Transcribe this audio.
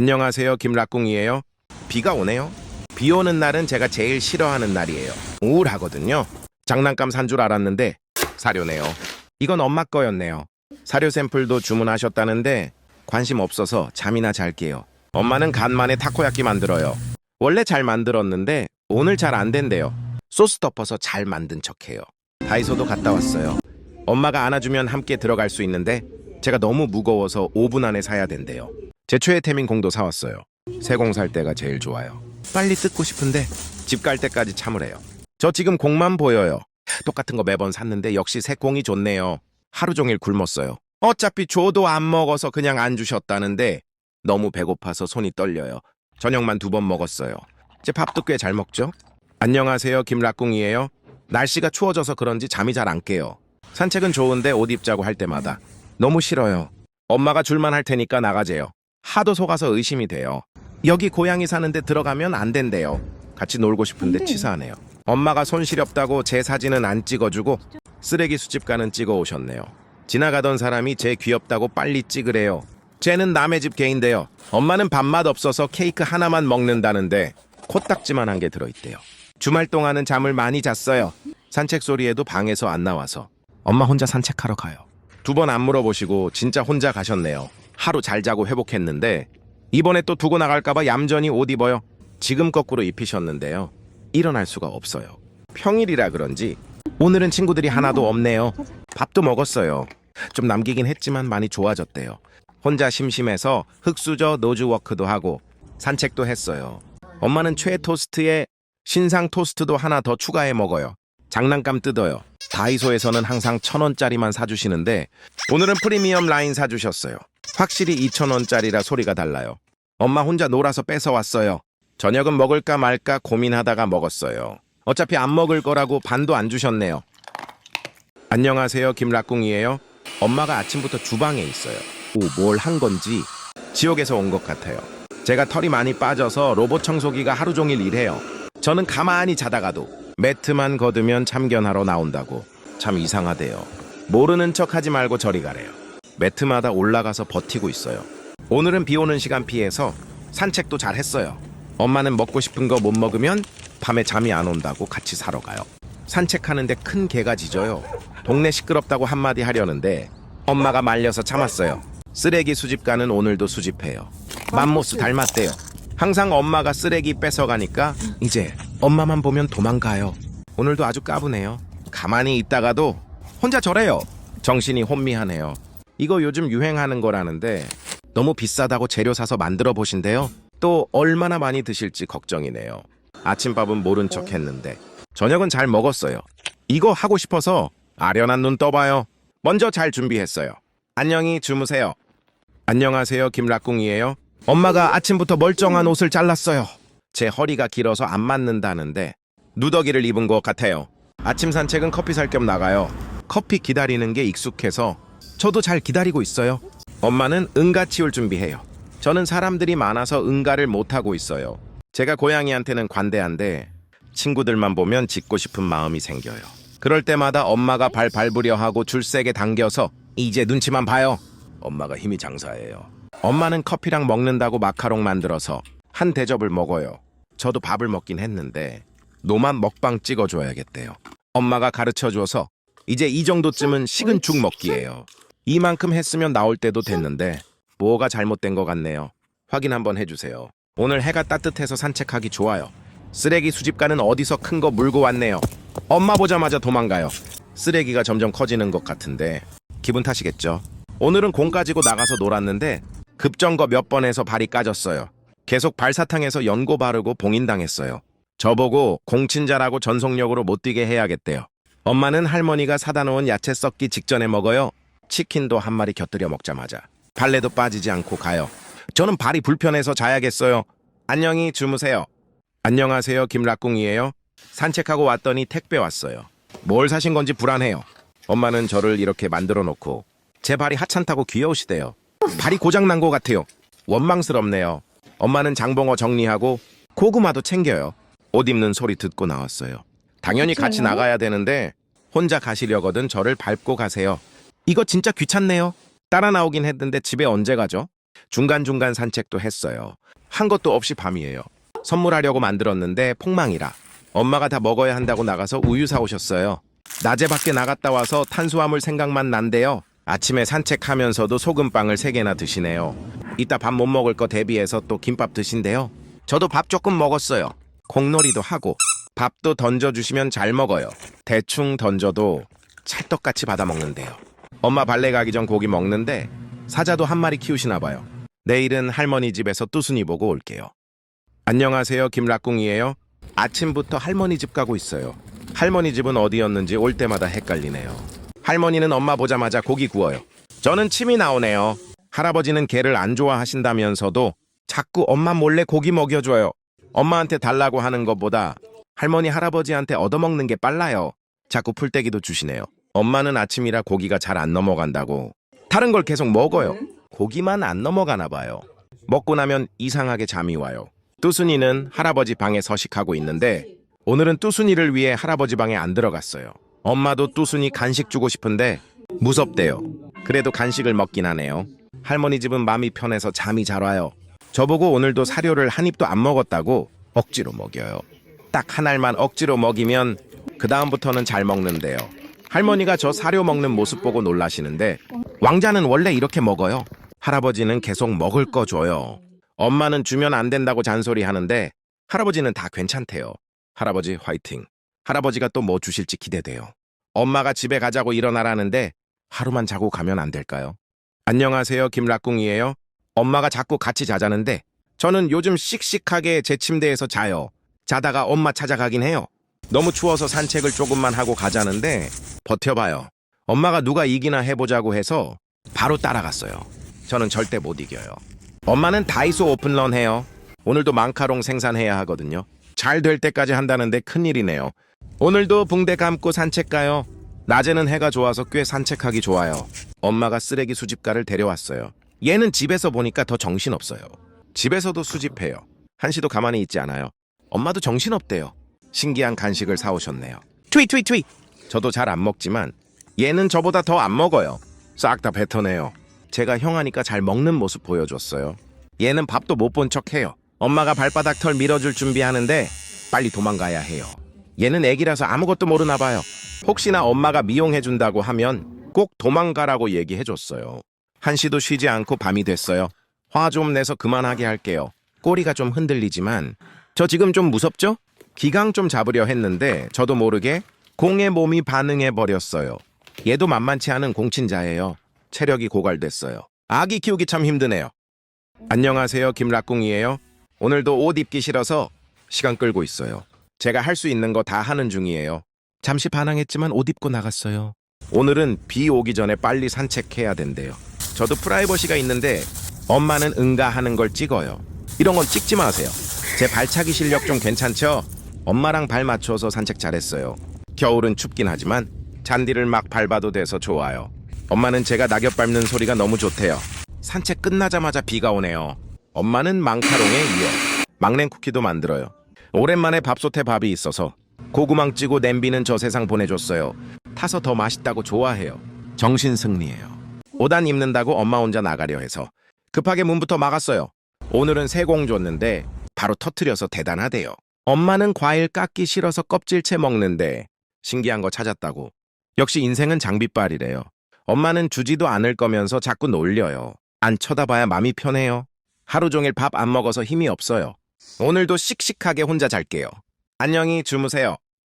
안녕하세요. 김락궁이에요. 비가 오네요. 비 오는 날은 제가 제일 싫어하는 날이에요. 우울하거든요. 장난감 산 줄 알았는데 사료네요. 이건 엄마 거였네요. 사료 샘플도 주문하셨다는데 관심 없어서 잠이나 잘게요. 엄마는 간만에 타코야끼 만들어요. 원래 잘 만들었는데 오늘 잘 안 된대요. 소스 덮어서 잘 만든 척해요. 다이소도 갔다 왔어요. 엄마가 안아주면 함께 들어갈 수 있는데 제가 너무 무거워서 5분 안에 사야 된대요. 제 최애 태민 공도 사왔어요. 새공 살 때가 제일 좋아요. 빨리 뜯고 싶은데 집 갈 때까지 참으래요. 저 지금 공만 보여요. 똑같은 거 매번 샀는데 역시 새 공이 좋네요. 하루 종일 굶었어요. 어차피 줘도 안 먹어서 그냥 안 주셨다는데 너무 배고파서 손이 떨려요. 저녁만 두 번 먹었어요. 제 밥도 꽤 잘 먹죠? 안녕하세요. 김락궁이에요. 날씨가 추워져서 그런지 잠이 잘 안 깨요. 산책은 좋은데 옷 입자고 할 때마다 너무 싫어요. 엄마가 줄만 할 테니까 나가재요. 하도 속아서 의심이 돼요. 여기 고양이 사는데 들어가면 안 된대요. 같이 놀고 싶은데 치사하네요. 엄마가 손 시렵다고 제 사진은 안 찍어주고 쓰레기 수집가는 찍어 오셨네요. 지나가던 사람이 제 귀엽다고 빨리 찍으래요. 쟤는 남의 집 개인데요. 엄마는 밥맛 없어서 케이크 하나만 먹는다는데 코딱지만 한개 들어있대요. 주말 동안은 잠을 많이 잤어요. 산책 소리에도 방에서 안 나와서 엄마 혼자 산책하러 가요. 두 번 안 물어보시고 진짜 혼자 가셨네요. 하루 잘 자고 회복했는데 이번에 또 두고 나갈까봐 얌전히 옷 입어요. 지금 거꾸로 입히셨는데요. 일어날 수가 없어요. 평일이라 그런지 오늘은 친구들이 하나도 없네요. 밥도 먹었어요. 좀 남기긴 했지만 많이 좋아졌대요. 혼자 심심해서 흙수저 노즈워크도 하고 산책도 했어요. 엄마는 최 토스트에 신상 토스트도 하나 더 추가해 먹어요. 장난감 뜯어요. 다이소에서는 항상 천 원짜리만 사주시는데 오늘은 프리미엄 라인 사주셨어요. 확실히 이천 원짜리라 소리가 달라요. 엄마 혼자 놀아서 뺏어왔어요. 저녁은 먹을까 말까 고민하다가 먹었어요. 어차피 안 먹을 거라고 반도 안 주셨네요. 안녕하세요. 김락궁이에요. 엄마가 아침부터 주방에 있어요. 오, 뭘한 건지 지옥에서 온 것 같아요. 제가 털이 많이 빠져서 로봇 청소기가 하루 종일 일해요. 저는 가만히 자다가도 매트만 걷으면 참견하러 나온다고. 참 이상하대요. 모르는 척 하지 말고 저리 가래요. 매트마다 올라가서 버티고 있어요. 오늘은 비 오는 시간 피해서 산책도 잘 했어요. 엄마는 먹고 싶은 거 못 먹으면 밤에 잠이 안 온다고 같이 사러 가요. 산책하는데 큰 개가 짖어요. 동네 시끄럽다고 한마디 하려는데 엄마가 말려서 참았어요. 쓰레기 수집가는 오늘도 수집해요. 맘모스 닮았대요. 항상 엄마가 쓰레기 뺏어가니까 이제 엄마만 보면 도망가요. 오늘도 아주 까부네요. 가만히 있다가도 혼자 저래요. 정신이 혼미하네요. 이거 요즘 유행하는 거라는데 너무 비싸다고 재료 사서 만들어 보신대요. 또 얼마나 많이 드실지 걱정이네요. 아침밥은 모른 척 했는데 저녁은 잘 먹었어요. 이거 하고 싶어서 아련한 눈 떠봐요. 먼저 잘 준비했어요. 안녕히 주무세요. 안녕하세요. 김락궁이에요. 엄마가 아침부터 멀쩡한 옷을 잘랐어요. 제 허리가 길어서 안 맞는다는데 누더기를 입은 것 같아요. 아침 산책은 커피 살 겸 나가요. 커피 기다리는 게 익숙해서 저도 잘 기다리고 있어요. 엄마는 응가 치울 준비해요. 저는 사람들이 많아서 응가를 못하고 있어요. 제가 고양이한테는 관대한데 친구들만 보면 짖고 싶은 마음이 생겨요. 그럴 때마다 엄마가 발 밟으려 하고 줄 세게 당겨서 이제 눈치만 봐요. 엄마가 힘이 장사예요. 엄마는 커피랑 먹는다고 마카롱 만들어서 한 대접을 먹어요. 저도 밥을 먹긴 했는데 노만 먹방 찍어줘야겠대요. 엄마가 가르쳐줘서 이제 이 정도쯤은 식은 죽 먹기예요. 이만큼 했으면 나올 때도 됐는데 뭐가 잘못된 것 같네요. 확인 한번 해주세요. 오늘 해가 따뜻해서 산책하기 좋아요. 쓰레기 수집가는 어디서 큰 거 물고 왔네요. 엄마 보자마자 도망가요. 쓰레기가 점점 커지는 것 같은데 기분 탓이겠죠. 오늘은 공 가지고 나가서 놀았는데 급정거 몇번 해서 발이 까졌어요. 계속 발사탕에서 연고 바르고 봉인당했어요. 저보고 공친자라고 전속력으로 못 뛰게 해야겠대요. 엄마는 할머니가 사다 놓은 야채 썩기 직전에 먹어요. 치킨도 한 마리 곁들여 먹자마자 발레도 빠지지 않고 가요. 저는 발이 불편해서 자야겠어요. 안녕히 주무세요. 안녕하세요. 김락궁이에요. 산책하고 왔더니 택배 왔어요. 뭘 사신 건지 불안해요. 엄마는 저를 이렇게 만들어 놓고 제 발이 하찮다고 귀여우시대요. 발이 고장 난 것 같아요. 원망스럽네요. 엄마는 장봉어 정리하고 고구마도 챙겨요. 옷 입는 소리 듣고 나왔어요. 당연히 같이 나가야 되는데 혼자 가시려거든 저를 밟고 가세요. 이거 진짜 귀찮네요. 따라 나오긴 했는데 집에 언제 가죠? 중간중간 산책도 했어요. 한 것도 없이 밤이에요. 선물하려고 만들었는데 폭망이라. 엄마가 다 먹어야 한다고 나가서 우유 사오셨어요. 낮에 밖에 나갔다 와서 탄수화물 생각만 난대요. 아침에 산책하면서도 소금빵을 세개나 드시네요. 이따 밥 못 먹을 거 대비해서 또 김밥 드신대요. 저도 밥 조금 먹었어요. 공놀이도 하고 밥도 던져주시면 잘 먹어요. 대충 던져도 찰떡같이 받아 먹는데요. 엄마 발레 가기 전 고기 먹는데 사자도 한 마리 키우시나 봐요. 내일은 할머니 집에서 뚜순이 보고 올게요. 안녕하세요. 김락궁이에요. 아침부터 할머니 집 가고 있어요. 할머니 집은 어디였는지 올 때마다 헷갈리네요. 할머니는 엄마 보자마자 고기 구워요. 저는 침이 나오네요. 할아버지는 개를 안 좋아하신다면서도 자꾸 엄마 몰래 고기 먹여줘요. 엄마한테 달라고 하는 것보다 할머니 할아버지한테 얻어먹는 게 빨라요. 자꾸 풀떼기도 주시네요. 엄마는 아침이라 고기가 잘 안 넘어간다고 다른 걸 계속 먹어요. 고기만 안 넘어가나 봐요. 먹고 나면 이상하게 잠이 와요. 뚜순이는 할아버지 방에 서식하고 있는데 오늘은 뚜순이를 위해 할아버지 방에 안 들어갔어요. 엄마도 뚜순이 간식 주고 싶은데 무섭대요. 그래도 간식을 먹긴 하네요. 할머니 집은 마음이 편해서 잠이 잘 와요. 저보고 오늘도 사료를 한 입도 안 먹었다고 억지로 먹여요. 딱 한 알만 억지로 먹이면 그 다음부터는 잘 먹는데요. 할머니가 저 사료 먹는 모습 보고 놀라시는데 왕자는 원래 이렇게 먹어요. 할아버지는 계속 먹을 거 줘요. 엄마는 주면 안 된다고 잔소리 하는데 할아버지는 다 괜찮대요. 할아버지 화이팅. 할아버지가 또 뭐 주실지 기대돼요. 엄마가 집에 가자고 일어나라는데 하루만 자고 가면 안 될까요? 안녕하세요. 김락궁이에요. 엄마가 자꾸 같이 자자는데 저는 요즘 씩씩하게 제 침대에서 자요. 자다가 엄마 찾아가긴 해요. 너무 추워서 산책을 조금만 하고 가자는데 버텨봐요. 엄마가 누가 이기나 해보자고 해서 바로 따라갔어요. 저는 절대 못 이겨요. 엄마는 다이소 오픈런 해요. 오늘도 망카롱 생산해야 하거든요. 잘 될 때까지 한다는데 큰일이네요. 오늘도 붕대 감고 산책 가요. 낮에는 해가 좋아서 꽤 산책하기 좋아요. 엄마가 쓰레기 수집가를 데려왔어요. 얘는 집에서 보니까 더 정신없어요. 집에서도 수집해요. 한시도 가만히 있지 않아요. 엄마도 정신없대요. 신기한 간식을 사오셨네요. 트위 트위 트위. 저도 잘 안 먹지만 얘는 저보다 더 안 먹어요. 싹 다 뱉어내요. 제가 형하니까 잘 먹는 모습 보여줬어요. 얘는 밥도 못 본 척해요. 엄마가 발바닥 털 밀어줄 준비하는데 빨리 도망가야 해요. 얘는 애기라서 아무것도 모르나 봐요. 혹시나 엄마가 미용해준다고 하면 꼭 도망가라고 얘기해줬어요. 한시도 쉬지 않고 밤이 됐어요. 화 좀 내서 그만하게 할게요. 꼬리가 좀 흔들리지만 저 지금 좀 무섭죠? 기강 좀 잡으려 했는데 저도 모르게 공의 몸이 반응해 버렸어요. 얘도 만만치 않은 공친자예요. 체력이 고갈됐어요. 아기 키우기 참 힘드네요. 안녕하세요. 김락궁이에요. 오늘도 옷 입기 싫어서 시간 끌고 있어요. 제가 할 수 있는 거 다 하는 중이에요. 잠시 반항했지만 옷 입고 나갔어요. 오늘은 비 오기 전에 빨리 산책해야 된대요. 저도 프라이버시가 있는데 엄마는 응가하는 걸 찍어요. 이런 건 찍지 마세요. 제 발차기 실력 좀 괜찮죠? 엄마랑 발 맞춰서 산책 잘했어요. 겨울은 춥긴 하지만 잔디를 막 밟아도 돼서 좋아요. 엄마는 제가 낙엽 밟는 소리가 너무 좋대요. 산책 끝나자마자 비가 오네요. 엄마는 망카롱에 이어 막냉 쿠키도 만들어요. 오랜만에 밥솥에 밥이 있어서 고구망 찌고 냄비는 저 세상 보내줬어요. 타서 더 맛있다고 좋아해요. 정신 승리예요. 옷안 입는다고 엄마 혼자 나가려 해서 급하게 문부터 막았어요. 오늘은 세공 줬는데 바로 터트려서 대단하대요. 엄마는 과일 깎기 싫어서 껍질채 먹는데 신기한 거 찾았다고. 역시 인생은 장비빨이래요. 엄마는 주지도 않을 거면서 자꾸 놀려요. 안 쳐다봐야 맘이 편해요. 하루 종일 밥 안 먹어서 힘이 없어요. 오늘도 씩씩하게 혼자 잘게요. 안녕히 주무세요.